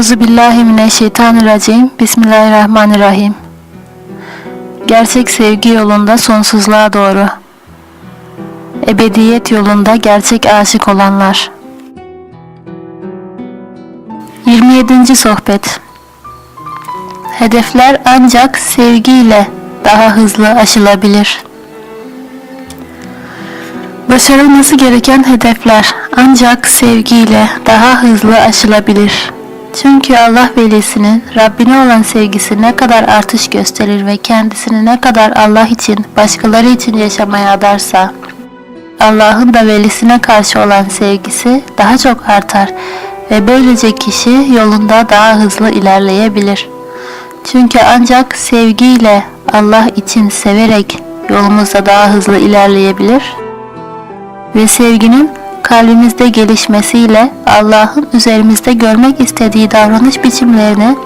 Euzu billahi mineşşeytanirracim. Bismillahirrahmanirrahim. Gerçek sevgi yolunda sonsuzluğa doğru. Ebediyet yolunda gerçek aşık olanlar. 27. sohbet. Hedefler ancak sevgiyle daha hızlı aşılabilir. Başarılması gereken hedefler ancak sevgiyle daha hızlı aşılabilir. Çünkü Allah velisinin Rabbine olan sevgisi ne kadar artış gösterir ve kendisini ne kadar Allah için, başkaları için yaşamaya adarsa, Allah'ın da velisine karşı olan sevgisi daha çok artar ve böylece kişi yolunda daha hızlı ilerleyebilir. Çünkü ancak sevgiyle Allah için severek yolumuzda daha hızlı ilerleyebilir ve sevginin kalbimizde gelişmesiyle Allah'ın üzerimizde görmek istediği davranış biçimlerini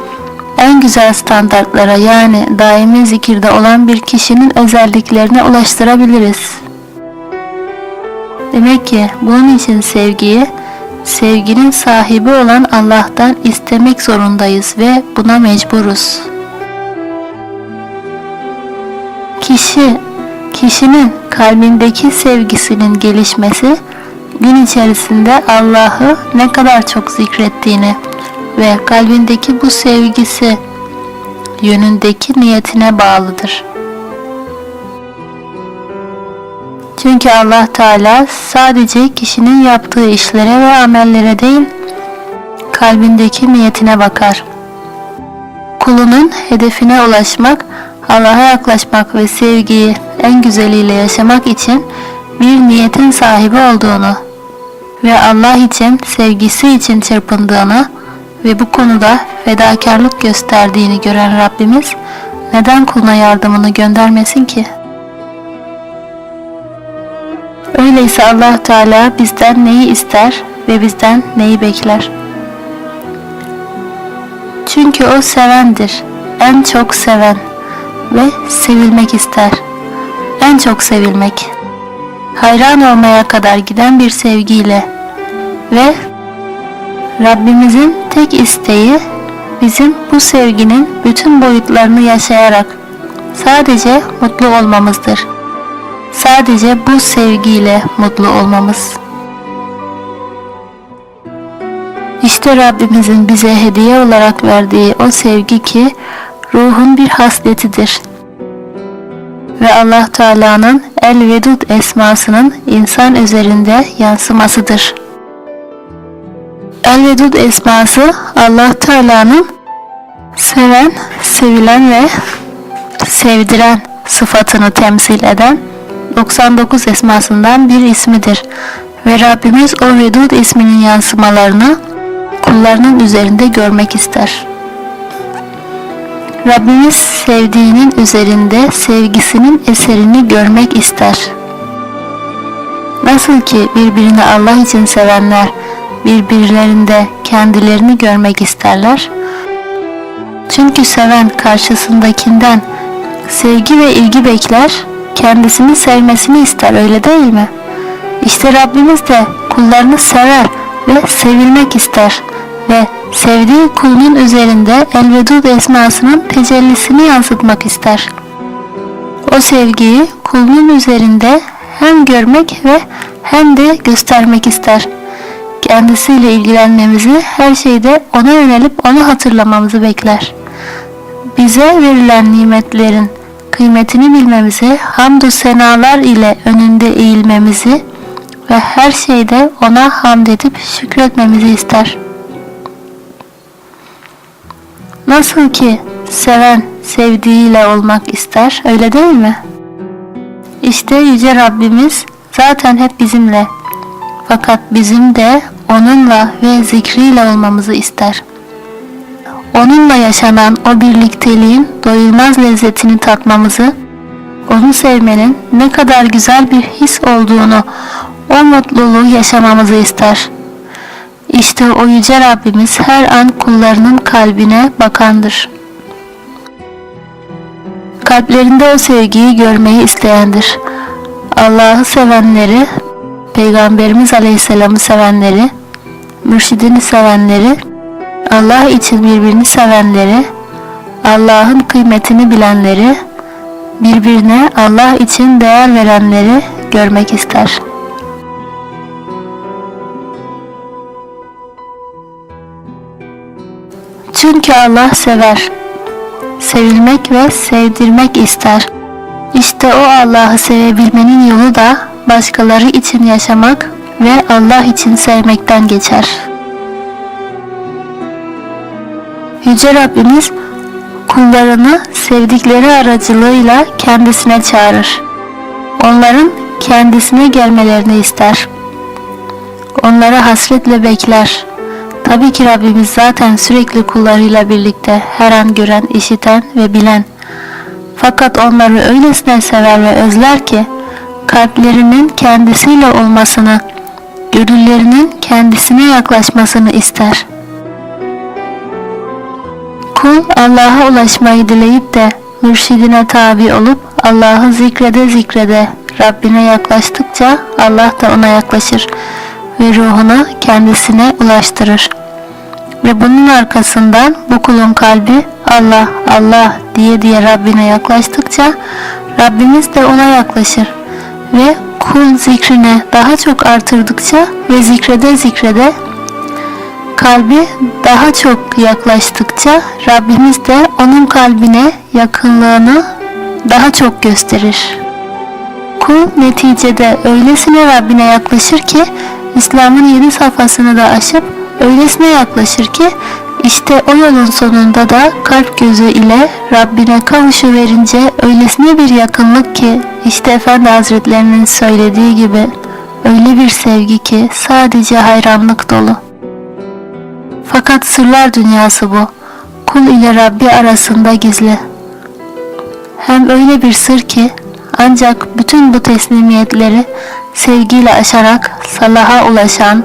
en güzel standartlara yani daimi zikirde olan bir kişinin özelliklerine ulaştırabiliriz. Demek ki bunun için sevgiyi sevginin sahibi olan Allah'tan istemek zorundayız ve buna mecburuz. Kişi, kişinin kalbindeki sevgisinin gelişmesi gün içerisinde Allah'ı ne kadar çok zikrettiğini ve kalbindeki bu sevgisi yönündeki niyetine bağlıdır. Çünkü Allah Teala sadece kişinin yaptığı işlere ve amellere değil, kalbindeki niyetine bakar. Kulunun hedefine ulaşmak, Allah'a yaklaşmak ve sevgiyi en güzeliyle yaşamak için bir niyetin sahibi olduğunu ve Allah için, sevgisi için çırpındığını ve bu konuda fedakarlık gösterdiğini gören Rabbimiz neden kuluna yardımını göndermesin ki? Öyleyse Allah Teala bizden neyi ister ve bizden neyi bekler? Çünkü o sevendir, en çok seven ve sevilmek ister. En çok sevilmek. Hayran olmaya kadar giden bir sevgiyle ve Rabbimizin tek isteği bizim bu sevginin bütün boyutlarını yaşayarak sadece mutlu olmamızdır. Sadece bu sevgiyle mutlu olmamız. İşte Rabbimizin bize hediye olarak verdiği o sevgi ki ruhun bir hasletidir. Ve Allah Teala'nın El Vedud esmasının insan üzerinde yansımasıdır. El Vedud esması Allah Teala'nın seven, sevilen ve sevdiren sıfatını temsil eden 99 esmasından bir ismidir. Ve Rabbimiz o Vedud isminin yansımalarını kullarının üzerinde görmek ister. Rabbimiz sevdiğinin üzerinde sevgisinin eserini görmek ister. Nasıl ki birbirini Allah için sevenler birbirlerinde kendilerini görmek isterler. Çünkü seven karşısındakinden sevgi ve ilgi bekler, kendisini sevmesini ister öyle değil mi? İşte Rabbimiz de kullarını sever ve sevilmek ister ve sevdiği kulunun üzerinde Elvedud esmasının tecellisini yansıtmak ister. O sevgiyi kulunun üzerinde hem görmek ve hem de göstermek ister. Kendisiyle ilgilenmemizi, her şeyde ona yönelip onu hatırlamamızı bekler. Bize verilen nimetlerin kıymetini bilmemizi, hamdü senalar ile önünde eğilmemizi ve her şeyde ona hamd edip şükretmemizi ister.'' Nasıl ki seven sevdiğiyle olmak ister, öyle değil mi? İşte Yüce Rabbimiz zaten hep bizimle. Fakat bizim de onunla ve zikriyle olmamızı ister. Onunla yaşanan o birlikteliğin doyulmaz lezzetini tatmamızı, onu sevmenin ne kadar güzel bir his olduğunu, o mutluluğu yaşamamızı ister.'' İşte o yüce Rabbimiz her an kullarının kalbine bakandır. Kalplerinde o sevgiyi görmeyi isteyendir. Allah'ı sevenleri, Peygamberimiz Aleyhisselam'ı sevenleri, mürşidini sevenleri Allah için birbirini sevenleri, Allah'ın kıymetini bilenleri, birbirine Allah için değer verenleri görmek ister. Çünkü Allah sever. Sevilmek ve sevdirmek ister. İşte o Allah'ı sevebilmenin yolu da başkaları için yaşamak ve Allah için sevmekten geçer. Yüce Rabbimiz kullarını sevdikleri aracılığıyla kendisine çağırır. Onların kendisine gelmelerini ister. Onlara hasretle bekler. Tabii ki Rabbimiz zaten sürekli kullarıyla birlikte her an gören, işiten ve bilen. Fakat onları öylesine sever ve özler ki kalplerinin kendisiyle olmasını, gönüllerinin kendisine yaklaşmasını ister. Kul Allah'a ulaşmayı dileyip de mürşidine tabi olup Allah'ı zikrede zikrede Rabbine yaklaştıkça Allah da ona yaklaşır ve ruhunu kendisine ulaştırır. Ve bunun arkasından bu kulun kalbi Allah Allah diye diye Rabbine yaklaştıkça Rabbimiz de ona yaklaşır. Ve kul zikrine daha çok artırdıkça ve zikrede zikrede kalbi daha çok yaklaştıkça Rabbimiz de onun kalbine yakınlığını daha çok gösterir. Kul neticede öylesine Rabbine yaklaşır ki İslam'ın yedi safhasını da aşıp öylesine yaklaşır ki işte o yolun sonunda da kalp gözü ile Rabbine kavuşuverince öylesine bir yakınlık ki işte Efendi Hazretlerinin söylediği gibi öyle bir sevgi ki sadece hayranlık dolu. Fakat sırlar dünyası bu. Kul ile Rabbi arasında gizli. Hem öyle bir sır ki ancak bütün bu teslimiyetleri sevgiyle aşarak salaha ulaşan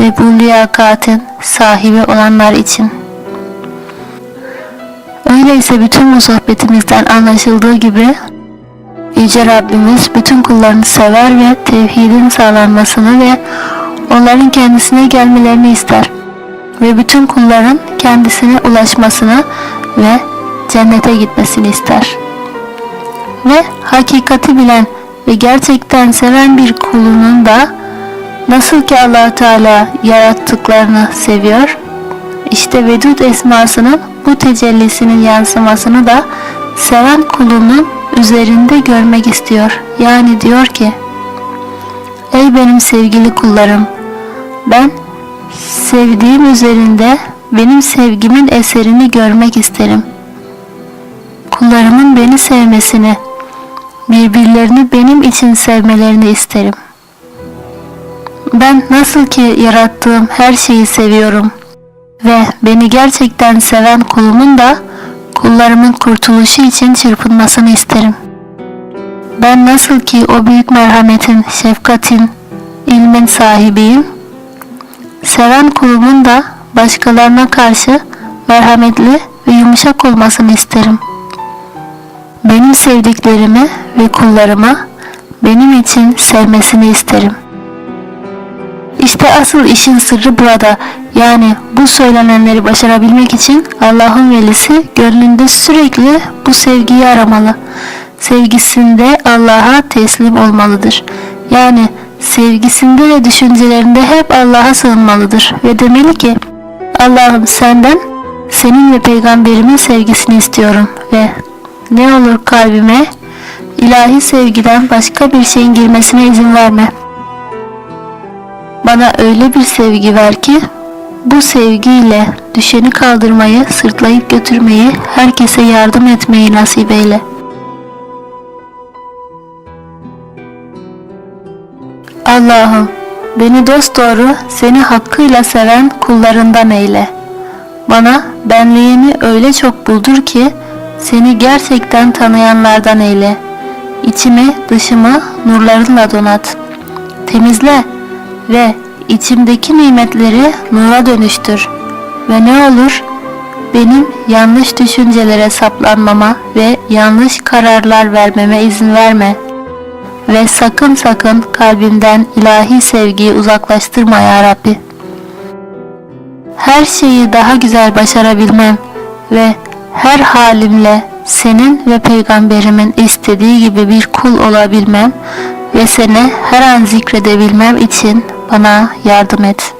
ve bu liyakatin sahibi olanlar için. Öyleyse bütün bu sohbetimizden anlaşıldığı gibi Yüce Rabbimiz bütün kullarını sever ve tevhidin sağlanmasını ve onların kendisine gelmelerini ister ve bütün kulların kendisine ulaşmasını ve cennete gitmesini ister. Ve hakikati bilen ve gerçekten seven bir kulunun da nasıl ki allah Teala yarattıklarını seviyor, işte Vedud esmasının bu tecellisinin yansımasını da seven kulunun üzerinde görmek istiyor. Yani diyor ki, Ey benim sevgili kullarım, ben sevdiğim üzerinde benim sevgimin eserini görmek isterim. Kullarımın beni sevmesini, birbirlerini benim için sevmelerini isterim. Ben nasıl ki yarattığım her şeyi seviyorum ve beni gerçekten seven kulumun da kullarımın kurtuluşu için çırpınmasını isterim. Ben nasıl ki o büyük merhametin, şefkatin, ilmin sahibiyim, seven kulumun da başkalarına karşı merhametli ve yumuşak olmasını isterim. Benim sevdiklerimi ve kullarımı benim için sevmesini isterim. İşte asıl işin sırrı burada. Yani bu söylenenleri başarabilmek için Allah'ın velisi gönlünde sürekli bu sevgiyi aramalı. Sevgisinde Allah'a teslim olmalıdır. Yani sevgisinde ve düşüncelerinde hep Allah'a sığınmalıdır ve demeli ki Allah'ım senden senin ve peygamberimin sevgisini istiyorum ve ne olur kalbime ilahi sevgiden başka bir şeyin girmesine izin verme. Bana öyle bir sevgi ver ki bu sevgiyle düşeni kaldırmayı, sırtlayıp götürmeyi, herkese yardım etmeyi nasip eyle. Allah'ım beni dosdoğru seni hakkıyla seven kullarından eyle. Bana benliğini öyle çok buldur ki seni gerçekten tanıyanlardan eyle. İçimi dışımı nurlarınla donat. Temizle ve içimdeki nimetleri nura dönüştür. Ve ne olur benim yanlış düşüncelere saplanmama ve yanlış kararlar vermeme izin verme. Ve sakın sakın kalbimden ilahi sevgiyi uzaklaştırma ya Rabbi. her şeyi daha güzel başarabilmem ve her halimle senin ve peygamberimin istediği gibi bir kul olabilmem ve seni her an zikredebilmem için bana yardım et.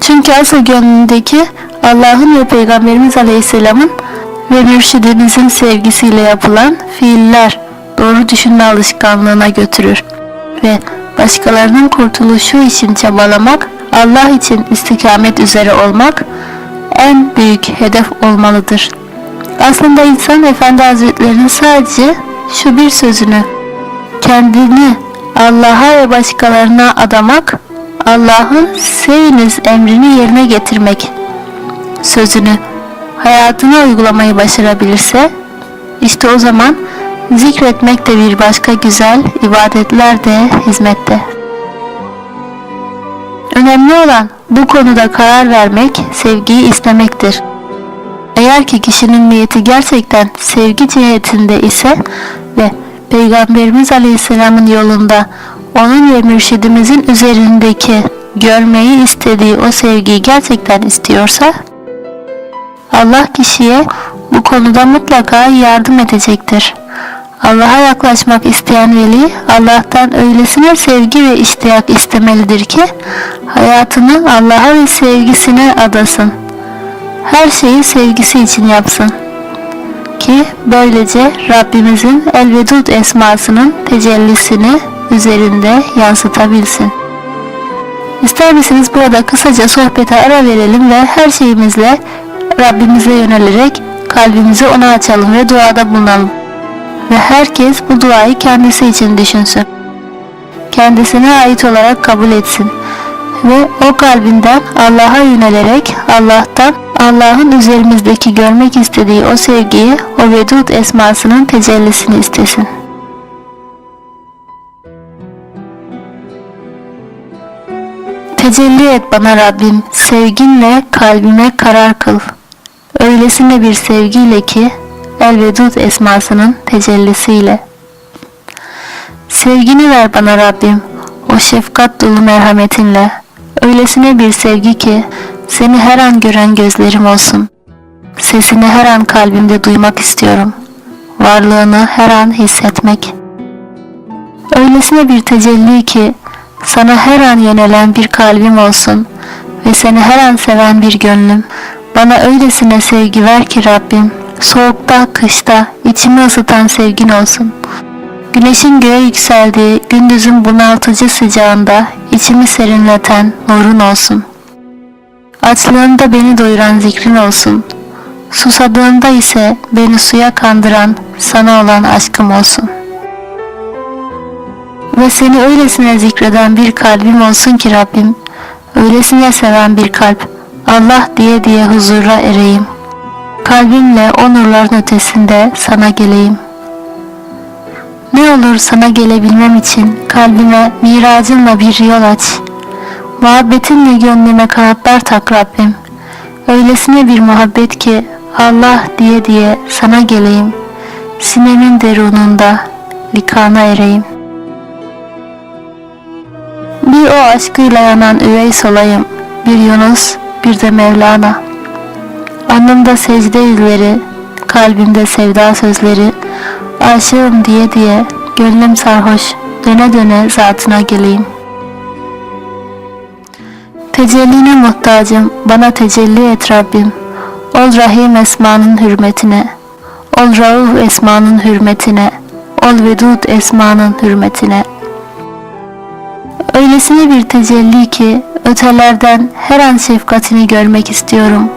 Çünkü asıl gönlündeki Allah'ın ve Peygamberimiz Aleyhisselam'ın ve mürşidimizin sevgisiyle yapılan fiiller doğru düşünme alışkanlığına götürür ve başkalarının kurtuluşu için çabalamak, Allah için istikamet üzere olmak en büyük hedef olmalıdır. Aslında insan Efendi Hazretlerinin sadece şu bir sözünü kendini Allah'a ve başkalarına adamak, Allah'ın seviniz emrini yerine getirmek sözünü hayatına uygulamayı başarabilirse, işte o zaman zikretmek de bir başka güzel, ibadetler de hizmette. Önemli olan bu konuda karar vermek, sevgiyi istemektir. Eğer ki kişinin niyeti gerçekten sevgi cihetinde ise ve Peygamberimiz Aleyhisselam'ın yolunda onun ve mürşidimizin üzerindeki görmeyi istediği o sevgiyi gerçekten istiyorsa Allah kişiye bu konuda mutlaka yardım edecektir. Allah'a yaklaşmak isteyen veli Allah'tan öylesine sevgi ve iştiyak istemelidir ki hayatını Allah'a ve sevgisine adasın. Her şeyi sevgisi için yapsın. Ki böylece Rabbimizin Elvedud esmasının tecellisini üzerinde yansıtabilsin. İster misiniz burada kısaca sohbete ara verelim ve her şeyimizle Rabbimize yönelerek kalbimizi ona açalım ve duada bulunalım. Ve herkes bu duayı kendisi için düşünsün. Kendisine ait olarak kabul etsin. Ve o kalbinden Allah'a yönelerek Allah'tan Allah'ın üzerimizdeki görmek istediği o sevgiyi, o vedud esmasının tecellisini istesin. Tecelli et bana Rabbim, sevginle kalbime karar kıl. Öylesine bir sevgiyle ki, El-Vedud esmasının tecellisiyle. Sevgini ver bana Rabbim, o şefkat dolu merhametinle. Öylesine bir sevgi ki, seni her an gören gözlerim olsun. Sesini her an kalbimde duymak istiyorum. Varlığını her an hissetmek. Öylesine bir tecelli ki, sana her an yönelen bir kalbim olsun ve seni her an seven bir gönlüm. Bana öylesine sevgi ver ki Rabbim, soğukta, kışta içimi ısıtan sevgin olsun. Güneşin göğe yükseldiği, gündüzün bunaltıcı sıcağında içimi serinleten nurun olsun. Açlığında beni doyuran zikrin olsun. Susadığında ise beni suya kandıran sana olan aşkım olsun.'' Ve seni öylesine zikreden bir kalbim olsun ki Rabbim, öylesine seven bir kalp, Allah diye diye huzura ereyim. Kalbimle o nurların ötesinde sana geleyim. Ne olur sana gelebilmem için kalbime miracınla bir yol aç. Muhabbetinle gönlüme kanatlar tak Rabbim. Öylesine bir muhabbet ki Allah diye diye sana geleyim. Sinemin derununda likana ereyim. Bir o aşkıyla yanan üveys olayım, bir Yunus, bir de Mevlana. Alnımda secde izleri, kalbimde sevda sözleri, aşığım diye diye, gönlüm sarhoş, döne döne zatına geleyim. Tecelline muhtacım, bana tecelli et Rabbim. Ol Rahim esmanın hürmetine, ol Rauf esmanın hürmetine, ol Vedud esmanın hürmetine.'' Öylesine bir tecelli ki ötelerden her an şefkatini görmek istiyorum.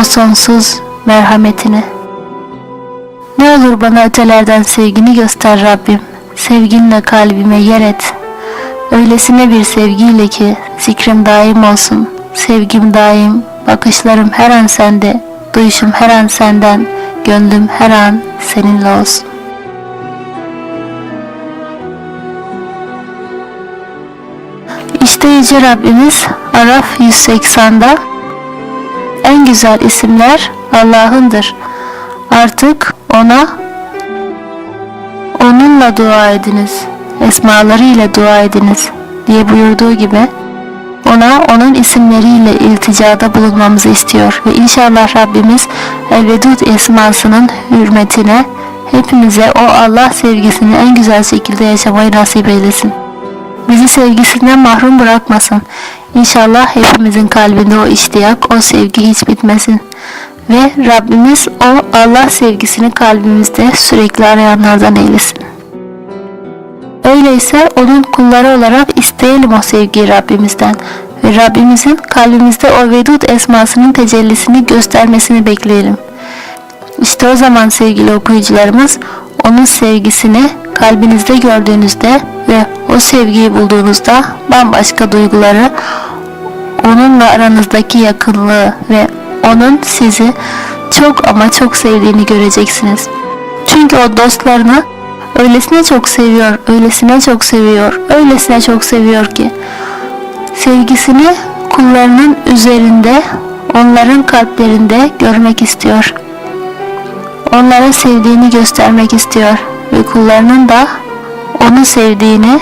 O sonsuz merhametini. Ne olur bana ötelerden sevgini göster Rabbim. Sevginle kalbime yer et. Öylesine bir sevgiyle ki zikrim daim olsun. Sevgim daim, bakışlarım her an sende, duyuşum her an senden, gönlüm her an seninle olsun. İşte Yüce Rabbimiz Araf 180'da en güzel isimler Allah'ındır. Artık ona onunla dua ediniz, esmaları ile dua ediniz diye buyurduğu gibi ona onun isimleriyle ilticada bulunmamızı istiyor. Ve inşallah Rabbimiz El-Vedud esmasının hürmetine hepimize o Allah sevgisini en güzel şekilde yaşamayı nasip eylesin. Bizi sevgisinden mahrum bırakmasın. İnşallah hepimizin kalbinde o iştiyak, o sevgi hiç bitmesin. Ve Rabbimiz o Allah sevgisini kalbimizde sürekli arayanlardan eylesin. Öyleyse onun kulları olarak isteyelim o sevgiyi Rabbimizden ve Rabbimizin kalbimizde o vedud esmasının tecellisini göstermesini bekleyelim. İşte o zaman sevgili okuyucularımız onun sevgisini kalbinizde gördüğünüzde ve o sevgiyi bulduğunuzda bambaşka duyguları, onunla aranızdaki yakınlığı ve onun sizi çok ama çok sevdiğini göreceksiniz. Çünkü o dostlarını öylesine çok seviyor, öylesine çok seviyor, öylesine çok seviyor ki sevgisini kullarının üzerinde, onların kalplerinde görmek istiyor. Onlara sevdiğini göstermek istiyor ve kullarının da onu sevdiğini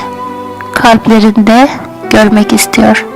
kalplerinde görmek istiyor.